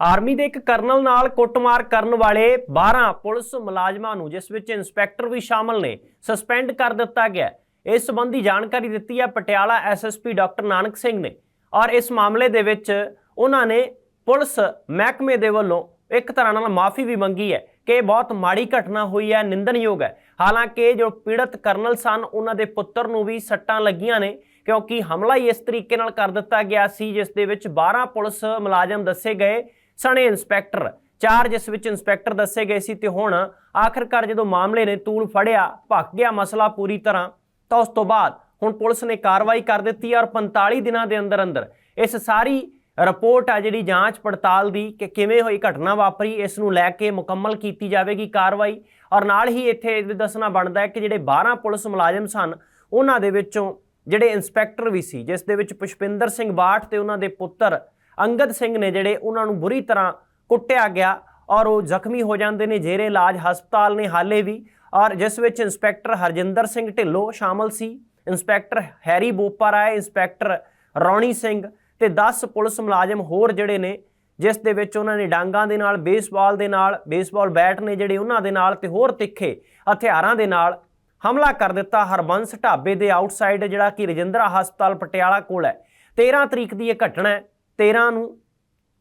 Army ਦੇ ਇੱਕ colonel ਨਾਲ ਕੁੱਟਮਾਰ ਕਰਨ ਵਾਲੇ 12 ਪੁਲਿਸ ਮੁਲਾਜ਼ਮਾਂ ਨੂੰ, ਜਿਸ ਵਿੱਚ ਇੰਸਪੈਕਟਰ ਵੀ ਸ਼ਾਮਲ ਨੇ, ਸਸਪੈਂਡ ਕਰ ਦਿੱਤਾ ਗਿਆ ਇਸ ਸੰਬੰਧੀ ਜਾਣਕਾਰੀ ਦਿੱਤੀ ਹੈ ਪਟਿਆਲਾ ਐਸਐਸਪੀ ਡਾਕਟਰ ਨਾਨਕ ਸਿੰਘ ਨੇ ਔਰ ਇਸ ਮਾਮਲੇ ਦੇ ਵਿੱਚ ਉਹਨਾਂ ਨੇ ਪੁਲਿਸ ਮਹਿਕਮੇ ਦੇ ਵੱਲੋਂ ਇੱਕ ਤਰ੍ਹਾਂ ਨਾਲ ਮਾਫੀ ਵੀ ਮੰਗੀ ਹੈ ਕਿ ਇਹ ਬਹੁਤ ਮਾੜੀ ਘਟਨਾ ਹੋਈ ਹੈ, ਨਿੰਦਣਯੋਗ ਹੈ। ਹਾਲਾਂਕਿ ਜੋ ਪੀੜਤ ਕਰਨਲ ਸਨ, ਉਹਨਾਂ ਦੇ ਪੁੱਤਰ ਨੂੰ ਵੀ ਸੱਟਾਂ ਲੱਗੀਆਂ ਨੇ, ਕਿਉਂਕਿ ਹਮਲਾ ਹੀ ਇਸ ਤਰੀਕੇ ਨਾਲ ਕਰ ਦਿੱਤਾ ਗਿਆ ਸੀ, ਜਿਸ ਦੇ ਵਿੱਚ 12 ਪੁਲਿਸ ਮੁਲਾਜ਼ਮ ਦੱਸੇ ਗਏ ਸਣੇ ਇੰਸਪੈਕਟਰ ਚਾਰ ਜਿਸ ਵਿੱਚ ਇੰਸਪੈਕਟਰ ਦੱਸੇ ਗਏ ਸੀ ਤੇ ਹੁਣ ਆਖਰਕਾਰ ਜਦੋਂ ਮਾਮਲੇ ਨੇ ਤੂਲ ਫੜਿਆ, ਭੱਕ ਗਿਆ ਮਸਲਾ ਪੂਰੀ ਤਰ੍ਹਾਂ, ਤਾਂ ਉਸ ਤੋਂ ਬਾਅਦ ਹੁਣ ਪੁਲਿਸ ਨੇ ਕਾਰਵਾਈ ਕਰ ਦਿੱਤੀ ਔਰ 45 ਦਿਨਾਂ ਦੇ ਅੰਦਰ ਅੰਦਰ ਇਸ ਸਾਰੀ ਰਿਪੋਰਟ ਆ ਜਿਹੜੀ ਜਾਂਚ ਪੜਤਾਲ ਦੀ ਕਿ ਕਿਵੇਂ ਹੋਈ ਘਟਨਾ ਵਾਪਰੀ, ਇਸ ਨੂੰ ਲੈ ਕੇ ਮੁਕੰਮਲ ਕੀਤੀ ਜਾਵੇਗੀ ਕਾਰਵਾਈ ਔਰ ਨਾਲ ਹੀ ਇੱਥੇ ਇਹ ਦੱਸਣਾ ਬਣਦਾ ਹੈ ਕਿ ਜਿਹੜੇ 12 ਪੁਲਿਸ ਮੁਲਾਜ਼ਮ ਸਨ, ਉਹਨਾਂ ਦੇ ਵਿੱਚੋਂ ਜਿਹੜੇ ਇੰਸਪੈਕਟਰ ਵੀ ਸੀ, ਜਿਸ ਦੇ ਵਿੱਚ ਪੁਸ਼ਪਿੰਦਰ ਸਿੰਘ ਬਾਠ ਤੇ ਉਹਨਾਂ ਦੇ ਪੁੱਤਰ ਅੰਗਦ ਸਿੰਘ ਨੇ ਜਿਹੜੇ ਉਹਨਾਂ ਨੂੰ ਬੁਰੀ ਤਰ੍ਹਾਂ ਕੁੱਟਿਆ ਗਿਆ ਔਰ ਉਹ ਜ਼ਖਮੀ ਹੋ ਜਾਂਦੇ ਨੇ, ਜੇਰੇ ਇਲਾਜ ਹਸਪਤਾਲ ਨੇ ਹਾਲੇ ਵੀ ਔਰ ਜਿਸ ਵਿੱਚ ਇੰਸਪੈਕਟਰ ਹਰਜਿੰਦਰ ਸਿੰਘ ਢਿੱਲੋਂ ਸ਼ਾਮਲ ਸੀ, inspector Harry Bopa Boparai, inspector Rauni Singh ਤੇ 10 ਪੁਲਿਸ ਮੁਲਾਜ਼ਮ ਹੋਰ ਜਿਹੜੇ ਨੇ, ਜਿਸ ਦੇ ਵਿੱਚ ਉਹਨਾਂ ਨੇ ਡਾਂਗਾਂ ਦੇ ਨਾਲ, ਬੇਸਬਾਲ ਦੇ ਨਾਲ, ਬੇਸਬਾਲ ਬੈਟ ਨੇ ਜਿਹੜੇ ਉਹਨਾਂ ਦੇ ਨਾਲ ਤੇ ਹੋਰ ਤਿੱਖੇ ਹਥਿਆਰਾਂ ਦੇ ਨਾਲ ਹਮਲਾ ਕਰ ਦਿੱਤਾ। ਹਰਬੰਸ ਢਾਬੇ ਦੇ ਆਊਟਸਾਈਡ ਜਿਹੜਾ ਕਿ ਰਜਿੰਦਰਾ ਹਸਪਤਾਲ ਪਟਿਆਲਾ ਕੋਲ ਹੈ। 13 ਤਰੀਕ ਦੀ ਇਹ ਘਟਨਾ ਹੈ। 13 ਨੂੰ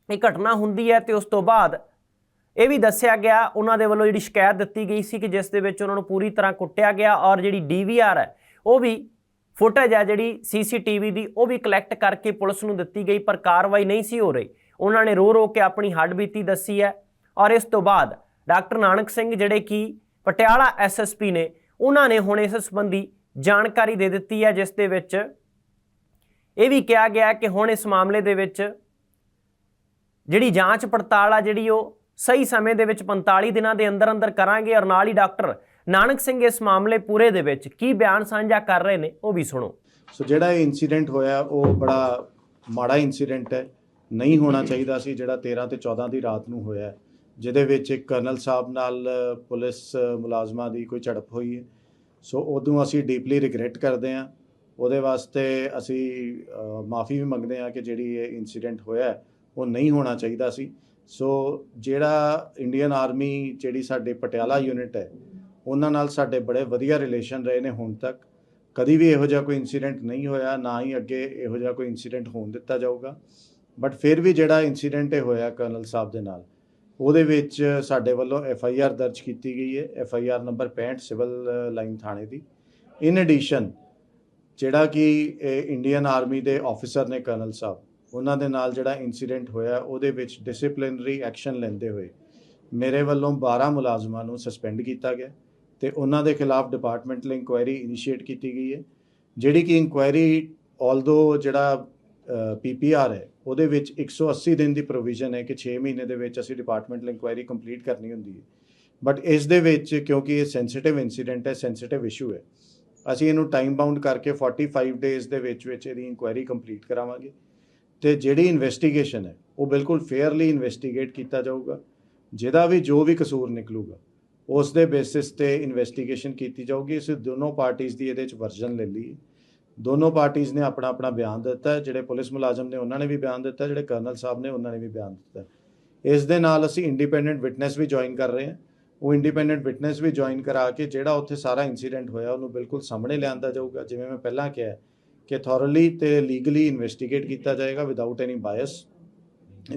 ਇਹ ਘਟਨਾ ਹੁੰਦੀ ਹੈ ਤੇ ਉਸ ਤੋਂ ਬਾਅਦ ਇਹ ਵੀ ਦੱਸਿਆ ਗਿਆ, ਉਹਨਾਂ ਦੇ ਵੱਲੋਂ ਜਿਹੜੀ ਸ਼ਿਕਾਇਤ ਦਿੱਤੀ ਗਈ ਸੀ ਕਿ ਜਿਸ ਦੇ ਵਿੱਚ ਉਹਨਾਂ ਨੂੰ ਪੂਰੀ ਤਰ੍ਹਾਂ ਕੁੱਟਿਆ ਗਿਆ ਔਰ ਜਿਹੜੀ ਡੀਵੀਆਰ ਹੈ, ਉਹ ਵੀ ਫੁਟੇਜ ਹੈ ਜਿਹੜੀ ਸੀਸੀਟੀਵੀ ਦੀ, ਉਹ ਵੀ ਕਲੈਕਟ ਕਰਕੇ ਪੁਲਿਸ ਨੂੰ ਦਿੱਤੀ ਗਈ, ਪਰ ਕਾਰਵਾਈ ਨਹੀਂ ਸੀ ਹੋ ਰਹੀ। ਉਹਨਾਂ ਨੇ ਰੋ ਰੋ ਕੇ ਆਪਣੀ ਹੱਡਬੀਤੀ ਦੱਸੀ ਹੈ ਔਰ ਇਸ ਤੋਂ ਬਾਅਦ ਡਾਕਟਰ ਨਾਨਕ ਸਿੰਘ ਜਿਹੜੇ ਕਿ ਪਟਿਆਲਾ ਐਸਐਸਪੀ ਨੇ, ਉਹਨਾਂ ਨੇ ਹੁਣ ਇਸ ਸੰਬੰਧੀ ਜਾਣਕਾਰੀ ਦੇ ਦਿੱਤੀ ਹੈ, ਜਿਸ ਦੇ ਵਿੱਚ ਇਹ ਵੀ ਕਿਹਾ ਗਿਆ ਕਿ ਹੁਣ ਇਸ ਮਾਮਲੇ ਦੇ ਵਿੱਚ ਜਿਹੜੀ ਜਾਂਚ ਪੜਤਾਲ ਆ, ਜਿਹੜੀ ਉਹ ਸਹੀ ਸਮੇਂ ਦੇ ਵਿੱਚ 45 ਦਿਨਾਂ ਦੇ ਅੰਦਰ ਅੰਦਰ ਕਰਾਂਗੇ ਔਰ ਨਾਲ ਹੀ ਡਾਕਟਰ ਨਾਨਕ ਸਿੰਘ ਇਸ ਮਾਮਲੇ ਪੂਰੇ ਦੇ ਵਿੱਚ ਕੀ ਬਿਆਨ ਸਾਂਝਾ ਕਰ ਰਹੇ ਨੇ, ਉਹ ਵੀ ਸੁਣੋ। ਸੋ ਜਿਹੜਾ ਇਹ ਇਨਸੀਡੈਂਟ ਹੋਇਆ, ਉਹ ਬੜਾ ਮਾੜਾ ਇਨਸੀਡੈਂਟ ਹੈ। ਨਹੀਂ ਹੋਣਾ ਚਾਹੀਦਾ ਸੀ, ਜਿਹੜਾ 13 ਤੇ 14 ਦੀ ਰਾਤ ਨੂੰ ਹੋਇਆ ਜਿਹਦੇ ਵਿੱਚ ਇੱਕ ਕਰਨਲ ਸਾਹਿਬ ਨਾਲ ਪੁਲਿਸ ਮੁਲਾਜ਼ਮਾਂ ਦੀ ਕੋਈ ਝੜਪ ਹੋਈ ਹੈ। ਸੋ ਉਦੋਂ ਅਸੀਂ ਡੀਪਲੀ ਰਿਗਰੈਟ ਕਰਦੇ ਹਾਂ। ਉਹਦੇ ਵਾਸਤੇ ਅਸੀਂ ਮਾਫੀ ਵੀ ਮੰਗਦੇ ਹਾਂ ਕਿ ਜਿਹੜੀ ਇਹ ਇਨਸੀਡੈਂਟ ਹੋਇਆ ਉਹ ਨਹੀਂ ਹੋਣਾ ਚਾਹੀਦਾ ਸੀ। ਸੋ ਜਿਹੜਾ ਇੰਡੀਅਨ ਆਰਮੀ ਜਿਹੜੀ ਸਾਡੇ ਪਟਿਆਲਾ ਯੂਨਿਟ ਹੈ, ਉਹਨਾਂ ਨਾਲ ਸਾਡੇ ਬੜੇ ਵਧੀਆ ਰਿਲੇਸ਼ਨ ਰਹੇ ਨੇ ਹੁਣ ਤੱਕ। ਕਦੀ ਵੀ ਇਹੋ ਜਿਹਾ ਕੋਈ ਇਨਸੀਡੈਂਟ ਨਹੀਂ ਹੋਇਆ, ਨਾ ਹੀ ਅੱਗੇ ਇਹੋ ਜਿਹਾ ਕੋਈ ਇਨਸੀਡੈਂਟ ਹੋਣ ਦਿੱਤਾ ਜਾਊਗਾ। ਬਟ ਫਿਰ ਵੀ ਜਿਹੜਾ ਇਨਸੀਡੈਂਟ ਇਹ ਹੋਇਆ ਕਰਨਲ ਸਾਹਿਬ ਦੇ ਨਾਲ, ਉਹਦੇ ਵਿੱਚ ਸਾਡੇ ਵੱਲੋਂ ਐਫ ਆਈ ਆਰ ਦਰਜ ਕੀਤੀ ਗਈ ਹੈ। F I R number 65 civil line ਥਾਣੇ ਦੀ। ਇਨ ਐਡੀਸ਼ਨ ਜਿਹੜਾ ਕਿ, ਇਹ ਇੰਡੀਅਨ ਆਰਮੀ ਦੇ ਆਫੀਸਰ ਨੇ ਕਰਨਲ ਸਾਹਿਬ, ਉਹਨਾਂ ਦੇ ਨਾਲ ਜਿਹੜਾ ਇਨਸੀਡੈਂਟ ਹੋਇਆ, ਉਹਦੇ ਵਿੱਚ ਡਿਸਪਲਿਨਰੀ ਐਕਸ਼ਨ ਲੈਂਦੇ ਹੋਏ ਮੇਰੇ ਵੱਲੋਂ 12 ਮੁਲਾਜ਼ਮਾਂ ਨੂੰ ਸਸਪੈਂਡ ਕੀਤਾ ਗਿਆ ਤੇ ਉਹਨਾਂ ਦੇ ਖਿਲਾਫ ਡਿਪਾਰਟਮੈਂਟਲ ਇਨਕੁਆਇਰੀ ਇਨੀਸ਼ੀਏਟ ਕੀਤੀ ਗਈ ਹੈ, ਜਿਹੜੀ ਕਿ ਇਨਕੁਆਇਰੀ ਆਲਦੋ ਜਿਹੜਾ ਪੀਪੀਆਰ ਹੈ, ਉਹਦੇ ਵਿੱਚ 180 ਦਿਨ ਦੀ ਪ੍ਰੋਵੀਜ਼ਨ ਹੈ ਕਿ 6 ਮਹੀਨੇ ਦੇ ਵਿੱਚ ਅਸੀਂ ਡਿਪਾਰਟਮੈਂਟਲ ਇਨਕੁਆਇਰੀ ਕੰਪਲੀਟ ਕਰਨੀ ਹੁੰਦੀ ਹੈ। ਬਟ ਇਸ ਦੇ ਵਿੱਚ ਕਿਉਂਕਿ ਇਹ ਸੈਂਸਿਟਿਵ ਇਨਸੀਡੈਂਟ ਹੈ ਸੈਂਸਿਟਿਵ ਇਸ਼ੂ ਹੈ ਅਸੀਂ ਇਹਨੂੰ ਟਾਈਮ ਬਾਉਂਡ ਕਰਕੇ 45 ਡੇਜ਼ ਦੇ ਵਿੱਚ ਵਿੱਚ ਇਹਦੀ ਇਨਕੁਆਇਰੀ ਕੰਪਲੀਟ ਕਰਾਵਾਂਗੇ। ਤੇ ਜਿਹੜੀ ਇਨਵੈਸਟੀਗੇਸ਼ਨ ਹੈ, ਉਹ ਬਿਲਕੁਲ ਫੇਅਰਲੀ ਇਨਵੈਸਟੀਗੇਟ ਕੀਤਾ ਜਾਊਗਾ। ਜਿਹਦਾ ਵੀ ਜੋ ਵੀ ਕਸੂਰ ਨਿਕਲੂਗਾ, ਉਸ ਦੇ ਬੇਸਿਸ ਤੇ ਇਨਵੈਸਟੀਗੇਸ਼ਨ ਕੀਤੀ ਜਾਊਗੀ। ਅਸੀਂ ਦੋਨੋਂ ਪਾਰਟੀਆਂ ਦੀ ਇਹਦੇ ਵਿੱਚ ਵਰਜਨ ਲੈ ਲਈ ਦੋਨੋਂ ਪਾਰਟੀਆਂ ਨੇ ਆਪਣਾ ਆਪਣਾ ਬਿਆਨ ਦਿੱਤਾ ਜਿਹੜੇ ਪੁਲਿਸ ਮੁਲਾਜ਼ਮ ਨੇ ਉਹਨਾਂ ਨੇ ਵੀ ਬਿਆਨ ਦਿੱਤਾ, ਜਿਹੜੇ ਕਰਨਲ ਸਾਹਿਬ ਨੇ ਉਹਨਾਂ ਨੇ ਵੀ ਬਿਆਨ ਦਿੱਤਾ। ਇਸ ਦੇ ਨਾਲ ਅਸੀਂ ਇੰਡੀਪੈਂਡੈਂਟ ਵਿਟਨੈਸ ਵੀ ਜੁਆਇਨ ਕਰ ਰਹੇ ਹਾਂ। ਉਹ ਇੰਡੀਪੈਂਡੈਂਟ ਵਿਟਨੈਸ ਵੀ ਜੁਆਇਨ ਕਰਾ ਕੇ ਜਿਹੜਾ ਉੱਥੇ ਸਾਰਾ ਇਨਸੀਡੈਂਟ ਹੋਇਆ ਉਹਨੂੰ ਬਿਲਕੁਲ ਸਾਹਮਣੇ ਲਿਆਂਦਾ ਜਾਊਗਾ ਜਿਵੇਂ ਮੈਂ ਪਹਿਲਾਂ ਕਿਹਾ ਕਿ ਥੋਰਲੀ ਤੇ ਲੀਗਲੀ ਇਨਵੈਸਟੀਗੇਟ ਕੀਤਾ ਜਾਏਗਾ ਵਿਦਆਊਟ ਐਨੀ ਬਾਇਸ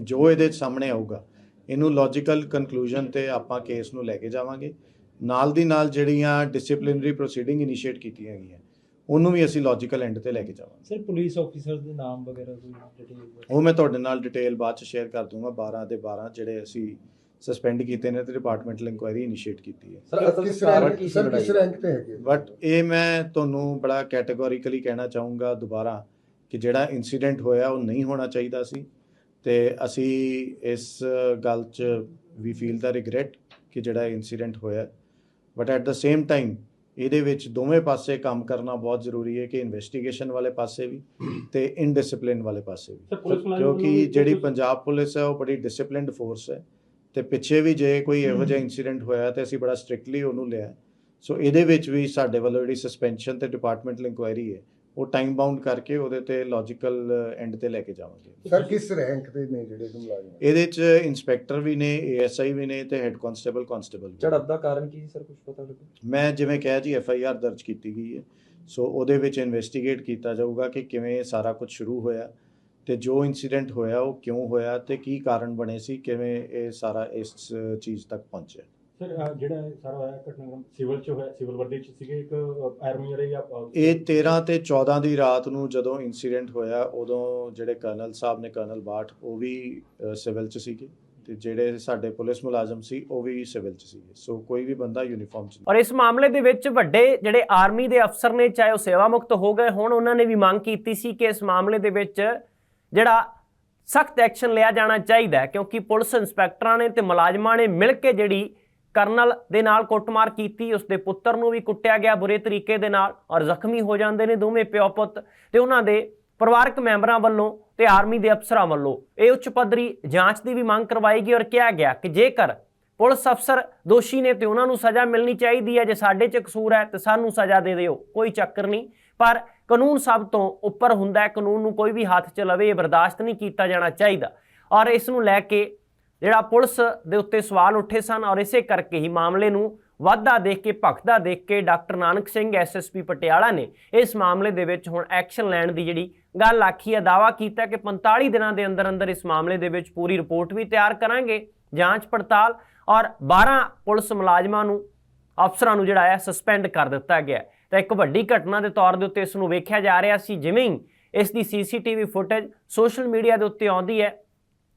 ਜੋ ਇਹਦੇ ਸਾਹਮਣੇ ਆਊਗਾ। ਇਹਨੂੰ ਲੌਜੀਕਲ ਕਨਕਲੂਜਨ ਤੇ ਆਪਾਂ ਕੇਸ ਨੂੰ ਲੈ ਕੇ ਜਾਵਾਂਗੇ। ਨਾਲ ਦੀ ਨਾਲ ਜਿਹੜੀਆਂ ਡਿਸਪਲਿਨਰੀ ਪ੍ਰੋਸੀਡਿੰਗ ਇਨੀਸ਼ੀਏਟ ਕੀਤੀਆਂ ਗਈਆਂ ਉਹਨੂੰ ਵੀ ਅਸੀਂ ਲੌਜੀਕਲ ਐਂਡ ਤੇ ਲੈ ਕੇ ਜਾਵਾਂਗੇ। ਸਰ ਪੁਲਿਸ ਆਫੀਸਰ ਦੇ ਨਾਮ ਵਗੈਰਾ ਕੋਈ ਡਿਟੇਲ ਉਹ ਮੈਂ ਤੁਹਾਡੇ ਨਾਲ ਡਿਟੇਲ ਬਾਅਦ ਚ ਸ਼ੇਅਰ ਕਰ ਦੂੰਗਾ 12 ਦੇ 12 ਜਿਹੜੇ ਅਸੀਂ ਸਸਪੈਂਡ ਕੀਤੇ ਨੇ ਤੇ ਡਿਪਾਰਟਮੈਂਟਲ ਇਨਕੁਆਇਰੀ ਇਨੀਸ਼ੀਏਟ ਕੀਤੀ ਹੈ। ਸਰ ਅਸਲ ਕਿਸ ਕਾਰਨ ਰੈਂਕ ਕੀ ਸੀ ਸਰ ਕਿਸ ਲੜਾਈ ਰੈਂਕ ਤੇ ਹੈਗੇ ਬਟ ਇਹ ਮੈਂ ਤੁਹਾਨੂੰ ਬੜਾ ਕੈਟੇਗੋਰੀਕਲੀ ਕਹਿਣਾ ਚਾਹੂੰਗਾ ਦੁਬਾਰਾ ਕਿ ਜਿਹੜਾ ਇਨਸੀਡੈਂਟ ਹੋਇਆ ਉਹ ਨਹੀਂ ਹੋਣਾ ਚਾਹੀਦਾ ਸੀ ਤੇ ਅਸੀਂ ਇਸ ਗੱਲ 'ਚ ਵੀ ਫੀਲ ਦਾ ਰਿਗਰੈਟ ਕਿ ਜਿਹੜਾ ਇਨਸੀਡੈਂਟ ਹੋਇਆ। But at the same time ਇਹਦੇ ਵਿੱਚ ਦੋਵੇਂ ਪਾਸੇ ਕੰਮ ਕਰਨਾ ਬਹੁਤ ਜ਼ਰੂਰੀ ਹੈ ਕਿ ਇਨਵੈਸਟੀਗੇਸ਼ਨ ਵਾਲੇ ਪਾਸੇ ਵੀ ਤੇ ਇਨਡਿਸਪਲਿਨ ਵਾਲੇ ਪਾਸੇ ਵੀ। ਕਿਉਂਕਿ ਜਿਹੜੀ ਪੰਜਾਬ ਪੁਲਿਸ ਹੈ ਉਹ ਬੜੀ ਡਿਸਪਲਿਨਡ ਫੋਰਸ ਹੈ। ਤੇ ਪਿੱਛੇ ਵੀ ਜੇ ਕੋਈ ਇਹੋ ਜਿਹਾ ਇਨਸੀਡੈਂਟ ਹੋਇਆ ਤੇ ਅਸੀਂ ਬੜਾ ਸਟ੍ਰਿਕਟਲੀ ਉਹਨੂੰ ਲਿਆ। ਸੋ ਇਹਦੇ ਵਿੱਚ ਵੀ ਸਾਡੇ ਵੱਲੋਂ ਜਿਹੜੀ ਸਸਪੈਂਸ਼ਨ ਤੇ ਡਿਪਾਰਟਮੈਂਟਲ ਇਨਕੁਆਇਰੀ ਹੈ ਉਹ ਟਾਈਮ ਬਾਉਂਡ ਕਰਕੇ ਉਹਦੇ ਤੇ ਲੌਜੀਕਲ ਐਂਡ ਤੇ ਲੈ ਕੇ ਜਾਵਾਂਗੇ। ਸਰ ਕਿਸ ਰੈਂਕ ਤੇ ਨੇ ਜਿਹੜੇ ਮੁਲਾਜ਼ਮ? ਇਹਦੇ ਚ ਇਨਸਪੈਕਟਰ ਵੀ ਨੇ ਏਐਸਆਈ ਵੀ ਨੇ ਤੇ ਹੈੱਡ ਕਾਂਸਟੇਬਲ ਕਾਂਸਟੇਬਲ ਵੀ ਝੜਪ ਦਾ ਕਾਰਨ ਕੀ ਸਰ ਕੁਝ ਪਤਾ ਲੱਗਾ ਮੈਂ ਜਿਵੇਂ ਕਿਹਾ ਜੀ ਐਫ ਆਈ ਆਰ ਦਰਜ ਕੀਤੀ ਗਈ ਹੈ। ਸੋ ਉਹਦੇ ਵਿੱਚ ਇਨਵੈਸਟੀਗੇਟ ਕੀਤਾ ਜਾਊਗਾ ਕਿ ਕਿਵੇਂ ਸਾਰਾ ਕੁਝ ਸ਼ੁਰੂ ਹੋਇਆ। ਤੇ ਜੋ ਇਨਸੀਡੈਂਟ ਹੋਇਆ ਉਹ ਕਿਉਂ ਹੋਇਆ ਤੇ ਕੀ ਕਾਰਨ ਬਣੇ ਸੀ? ਕਿਵੇਂ ਇਹ ਸਾਰਾ ਇਸ ਚੀਜ਼ ਤੱਕ ਪਹੁੰਚਿਆ? ਸਰ ਜਿਹੜਾ ਸਾਰਾ ਹੋਇਆ ਘਟਨਾਕ੍ਰਮ ਸਿਵਲ ਚ ਹੋਇਆ ਸਿਵਲ ਵਰਦੀ ਚ ਸੀਗੇ ਇੱਕ ਆਰਮੀ ਵਾਲੇ ਜਾਂ ਇਹ 13 ਤੇ 14 ਦੀ ਰਾਤ ਨੂੰ ਜਦੋਂ ਇਨਸੀਡੈਂਟ ਹੋਇਆ ਉਦੋਂ ਜਿਹੜੇ ਕਰਨਲ ਸਾਹਿਬ ਨੇ ਕਰਨਲ ਬਾਠ ਉਹ ਵੀ ਸਿਵਲ ਚ ਸੀਗੇ ਤੇ ਜਿਹੜੇ ਸਾਡੇ ਪੁਲਿਸ ਮੁਲਾਜ਼ਮ ਸੀ ਉਹ ਵੀ ਸਿਵਲ ਚ ਸੀਗੇ। ਸੋ ਕੋਈ ਵੀ ਬੰਦਾ ਯੂਨੀਫਾਰਮ ਚ ਨਹੀਂ। ਔਰ ਇਸ ਮਾਮਲੇ ਦੇ ਵਿੱਚ ਵੱਡੇ ਜਿਹੜੇ ਆਰਮੀ ਦੇ ਅਫਸਰ ਨੇ ਚਾਹੇ ਉਹ ਸੇਵਾ ਮੁਕਤ ਹੋ ਗਏ ਹੁਣ ਉਹਨਾਂ ਨੇ ਵੀ ਮੰਗ ਕੀਤੀ ਸੀ ਕਿ ਇਸ ਮਾਮਲੇ ਦੇ ਵਿੱਚ ਜਿਹੜਾ ਸਖਤ ਐਕਸ਼ਨ ਲਿਆ ਜਾਣਾ ਚਾਹੀਦਾ ਕਿਉਂਕਿ ਪੁਲਿਸ ਇੰਸਪੈਕਟਰਾਂ ਨੇ ਤੇ ਮੁਲਾਜ਼ਮਾਂ ਨੇ ਮਿਲ ਕੇ ਜਿਹੜੀ ਕਰਨਲ ਦੇ ਨਾਲ ਕੁੱਟਮਾਰ ਕੀਤੀ ਉਸ ਦੇ ਪੁੱਤਰ ਨੂੰ ਵੀ ਕੁੱਟਿਆ ਗਿਆ ਬੁਰੇ ਤਰੀਕੇ ਦੇ ਨਾਲ ਔਰ ਜ਼ਖਮੀ ਹੋ ਜਾਂਦੇ ਨੇ ਦੋਵੇਂ ਪਿਓ ਪੁੱਤ ਤੇ ਉਹਨਾਂ ਦੇ ਪਰਿਵਾਰਕ ਮੈਂਬਰਾਂ ਵੱਲੋਂ ਤੇ ਆਰਮੀ ਦੇ ਅਫਸਰਾਂ ਵੱਲੋਂ। ਇਹ ਉੱਚ ਪੱਧਰੀ ਜਾਂਚ ਦੀ ਵੀ ਮੰਗ ਕਰਵਾਈ ਗਈ ਔਰ ਕਿਹਾ ਗਿਆ ਕਿ ਜੇਕਰ ਪੁਲਿਸ ਅਫਸਰ ਦੋਸ਼ੀ ਨੇ ਤੇ ਉਹਨਾਂ ਨੂੰ ਸਜ਼ਾ ਮਿਲਣੀ ਚਾਹੀਦੀ ਹੈ, ਜੇ ਸਾਡੇ 'ਚ ਕਸੂਰ ਹੈ ਤੇ ਸਾਨੂੰ ਸਜ਼ਾ ਦੇ ਦਿਓ, ਕੋਈ ਚੱਕਰ ਨਹੀਂ। ਪਰ ਕਾਨੂੰਨ ਸਭ ਤੋਂ ਉੱਪਰ ਹੁੰਦਾ ਹੈ ਕਾਨੂੰਨ ਨੂੰ ਕੋਈ ਵੀ ਹੱਥ 'ਚ ਲਵੇ, ਇਹ ਬਰਦਾਸ਼ਤ ਨਹੀਂ ਕੀਤਾ ਜਾਣਾ ਚਾਹੀਦਾ ਔਰ ਇਸ ਨੂੰ ਲੈ ਕੇ ਜਿਹੜਾ ਪੁਲਿਸ ਦੇ ਉੱਤੇ ਸਵਾਲ ਉੱਠੇ ਸਨ ਔਰ ਇਸੇ ਕਰਕੇ ਹੀ ਮਾਮਲੇ ਨੂੰ ਵਾਧਾ ਦੇਖ ਕੇ, ਭਖਦਾ ਦੇਖ ਕੇ ਡਾਕਟਰ ਨਾਨਕ ਸਿੰਘ ਐਸਐਸਪੀ ਪਟਿਆਲਾ ਨੇ ਇਸ ਮਾਮਲੇ ਦੇ ਵਿੱਚ ਹੁਣ ਐਕਸ਼ਨ ਲੈਣ ਦੀ ਜਿਹੜੀ ਗੱਲ ਆਖੀ ਹੈ ਦਾਵਾ ਕੀਤਾ ਕਿ 45 ਦਿਨਾਂ ਦੇ ਅੰਦਰ ਅੰਦਰ ਇਸ ਮਾਮਲੇ ਦੇ ਵਿੱਚ ਪੂਰੀ ਰਿਪੋਰਟ ਵੀ ਤਿਆਰ ਕਰਾਂਗੇ, ਜਾਂਚ ਪੜਤਾਲ ਔਰ 12 ਪੁਲਿਸ ਮੁਲਾਜ਼ਮਾਂ ਨੂੰ, ਅਫਸਰਾਂ ਨੂੰ ਜਿਹੜਾ ਹੈ ਸਸਪੈਂਡ ਕਰ ਦਿੱਤਾ ਗਿਆ ਹੈ। ਤਾਂ ਇੱਕ ਵੱਡੀ ਘਟਨਾ ਦੇ ਤੌਰ ਦੇ ਉੱਤੇ ਇਸ ਨੂੰ ਵੇਖਿਆ ਜਾ ਰਿਹਾ ਸੀ, ਜਿਵੇਂ ਹੀ ਇਸ ਦੀ ਸੀਸੀਟੀਵੀ ਫੁਟੇਜ ਸੋਸ਼ਲ ਮੀਡੀਆ ਦੇ ਉੱਤੇ ਆਉਂਦੀ ਹੈ।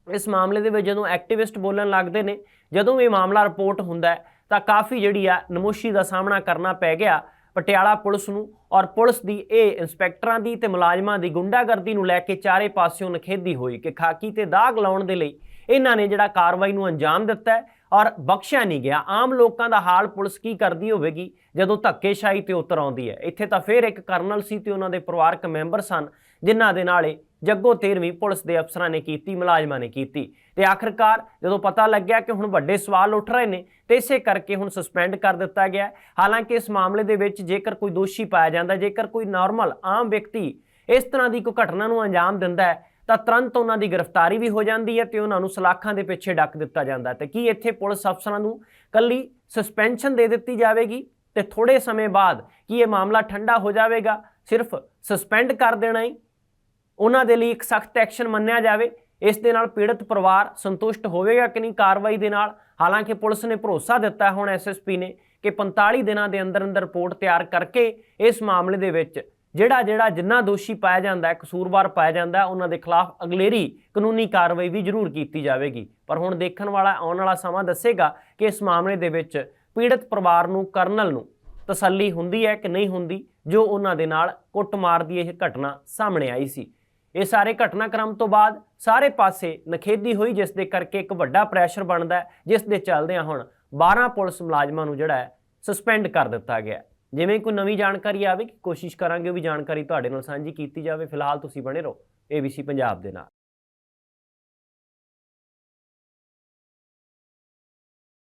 ਇਸ ਮਾਮਲੇ ਦੇ ਵਿੱਚ ਜਦੋਂ ਐਕਟਿਵਿਸਟ ਬੋਲਣ ਲੱਗਦੇ ਨੇ, ਜਦੋਂ ਇਹ ਮਾਮਲਾ ਰਿਪੋਰਟ ਹੁੰਦਾ ਤਾਂ ਕਾਫੀ ਜਿਹੜੀ ਆ ਨਮੋਸ਼ੀ ਦਾ ਸਾਹਮਣਾ ਕਰਨਾ ਪੈ ਗਿਆ ਪਟਿਆਲਾ ਪੁਲਿਸ ਨੂੰ ਔਰ ਪੁਲਿਸ ਦੀ ਇਹ ਇੰਸਪੈਕਟਰਾਂ ਦੀ ਤੇ ਮੁਲਾਜ਼ਮਾਂ ਦੀ ਗੁੰਡਾਗਰਦੀ ਨੂੰ ਲੈ ਕੇ ਚਾਰੇ ਪਾਸਿਓਂ ਨਖੇਦੀ ਹੋਈ ਕਿ ਖਾਕੀ ਤੇ ਦਾਗ ਲਾਉਣ ਦੇ ਲਈ ਇਹਨਾਂ ਨੇ ਜਿਹੜਾ ਕਾਰਵਾਈ ਨੂੰ ਅੰਜਾਮ ਦਿੱਤਾ ਔਰ ਬਖਸ਼ਿਆ ਨਹੀਂ ਗਿਆ। ਆਮ ਲੋਕਾਂ ਦਾ ਹਾਲ ਪੁਲਿਸ ਕੀ ਕਰਦੀ ਹੋਵੇਗੀ? ਜਦੋਂ ਧੱਕੇਸ਼ਾਹੀ ਤੇ ਉਤਰ ਆਉਂਦੀ ਹੈ। ਇੱਥੇ ਤਾਂ ਫਿਰ ਇੱਕ ਕਰਨਲ ਸੀ ਤੇ ਉਹਨਾਂ ਦੇ ਪਰਿਵਾਰਕ ਮੈਂਬਰ ਸਨ, ਜਿਨ੍ਹਾਂ ਦੇ ਨਾਲੇ ਜੱਗੋ 13ਵੀਂ ਪੁਲਿਸ ਦੇ ਅਫਸਰਾਂ ਨੇ ਕੀਤੀ, ਮੁਲਾਜ਼ਮਾਂ ਨੇ ਕੀਤੀ। ਤੇ ਆਖਰਕਾਰ ਜਦੋਂ ਪਤਾ ਲੱਗਿਆ ਕਿ ਹੁਣ ਵੱਡੇ ਸਵਾਲ ਉੱਠ ਰਹੇ ਨੇ, ਤੇ ਇਸੇ ਕਰਕੇ ਹੁਣ ਸਸਪੈਂਡ ਕਰ ਦਿੱਤਾ ਗਿਆ ਹਾਲਾਂਕਿ ਇਸ ਮਾਮਲੇ ਦੇ ਵਿੱਚ ਜੇਕਰ ਕੋਈ ਦੋਸ਼ੀ ਪਾਇਆ ਜਾਂਦਾ, ਜੇਕਰ ਕੋਈ ਨਾਰਮਲ ਆਮ ਵਿਅਕਤੀ ਇਸ ਤਰ੍ਹਾਂ ਦੀ ਕੋਈ ਘਟਨਾ ਨੂੰ ਅੰਜਾਮ ਦਿੰਦਾ ਹੈ ਤਾਂ ਤੁਰੰਤ ਉਹਨਾਂ ਦੀ ਗ੍ਰਿਫਤਾਰੀ ਵੀ ਹੋ ਜਾਂਦੀ ਹੈ ਤੇ ਉਹਨਾਂ ਨੂੰ ਸਲਾਖਾਂ ਦੇ ਪਿੱਛੇ ਡੱਕ ਦਿੱਤਾ ਜਾਂਦਾ ਹੈ। ਤੇ ਕੀ ਇੱਥੇ ਪੁਲਿਸ ਅਫਸਰਾਂ ਨੂੰ ਕੱਲੀ ਸਸਪੈਂਸ਼ਨ ਦੇ ਦਿੱਤੀ ਜਾਵੇਗੀ? ਤੇ ਥੋੜੇ ਸਮੇਂ ਬਾਅਦ ਕੀ ਇਹ ਮਾਮਲਾ ਠੰਡਾ ਹੋ ਜਾਵੇਗਾ? ਸਿਰਫ ਸਸਪੈਂਡ ਕਰ ਦੇਣਾ ਹੀ? ਉਹਨਾਂ ਦੇ ਲਈ ਇੱਕ ਸਖਤ ਐਕਸ਼ਨ ਮੰਨਿਆ ਜਾਵੇ। ਇਸ ਦੇ ਨਾਲ ਪੀੜਤ ਪਰਿਵਾਰ ਸੰਤੁਸ਼ਟ ਹੋਵੇਗਾ ਕਿ ਨਹੀਂ ਕਾਰਵਾਈ ਦੇ ਨਾਲ? ਹਾਲਾਂਕਿ ਪੁਲਿਸ ਨੇ ਭਰੋਸਾ ਦਿੱਤਾ ਹੈ, ਹੁਣ ਐਸਐਸਪੀ ਨੇ ਕਿ 45 ਦਿਨਾਂ ਦੇ ਅੰਦਰ ਅੰਦਰ ਰਿਪੋਰਟ ਤਿਆਰ ਕਰਕੇ ਇਸ ਮਾਮਲੇ ਦੇ ਵਿੱਚ ਜਿਹੜਾ ਜਿਹੜਾ ਜਿੰਨਾ ਦੋਸ਼ੀ ਪਾਇਆ ਜਾਂਦਾ ਹੈ, ਕਸੂਰਵਾਰ ਪਾਇਆ ਜਾਂਦਾ ਹੈ, ਉਹਨਾਂ ਦੇ ਖਿਲਾਫ ਅਗਲੇਰੀ ਕਾਨੂੰਨੀ ਕਾਰਵਾਈ ਵੀ ਜ਼ਰੂਰ ਕੀਤੀ ਜਾਵੇਗੀ। ਪਰ ਹੁਣ ਦੇਖਣ ਵਾਲਾ, ਆਉਣ ਵਾਲਾ ਸਮਾਂ ਦੱਸੇਗਾ ਕਿ ਇਸ ਮਾਮਲੇ ਦੇ ਵਿੱਚ ਪੀੜਤ ਪਰਿਵਾਰ ਨੂੰ, ਕਰਨਲ ਨੂੰ ਤਸੱਲੀ ਹੁੰਦੀ ਹੈ ਕਿ ਨਹੀਂ ਹੁੰਦੀ, ਜੋ ਉਹਨਾਂ ਦੇ ਨਾਲ ਕੁੱਟਮਾਰ ਦੀ ਇਹ ਘਟਨਾ ਸਾਹਮਣੇ ਆਈ ਸੀ। ਇਹ ਸਾਰੇ ਘਟਨਾਕ੍ਰਮ ਤੋਂ ਬਾਅਦ ਸਾਰੇ ਪਾਸੇ ਨਖੇਦੀ ਹੋਈ, ਜਿਸ ਦੇ ਕਰਕੇ ਇੱਕ ਵੱਡਾ ਪ੍ਰੈਸ਼ਰ ਬਣਦਾ ਜਿਸ ਦੇ ਚੱਲਦਿਆਂ ਹੁਣ 12 ਪੁਲਿਸ ਮੁਲਾਜ਼ਮਾਂ ਨੂੰ ਜਿਹੜਾ ਹੈ ਸਸਪੈਂਡ ਕਰ ਦਿੱਤਾ ਗਿਆ ਜਿਵੇਂ ਕੋਈ ਨਵੀਂ ਜਾਣਕਾਰੀ ਆਵੇ, ਕੋਸ਼ਿਸ਼ ਕਰਾਂਗੇ ਉਹ ਵੀ ਜਾਣਕਾਰੀ ਤੁਹਾਡੇ ਨਾਲ ਸਾਂਝੀ ਕੀਤੀ ਜਾਵੇ। ਫਿਲਹਾਲ ਤੁਸੀਂ ਬਣੇ ਰਹੋ ABC ਪੰਜਾਬ ਦੇ ਨਾਲ।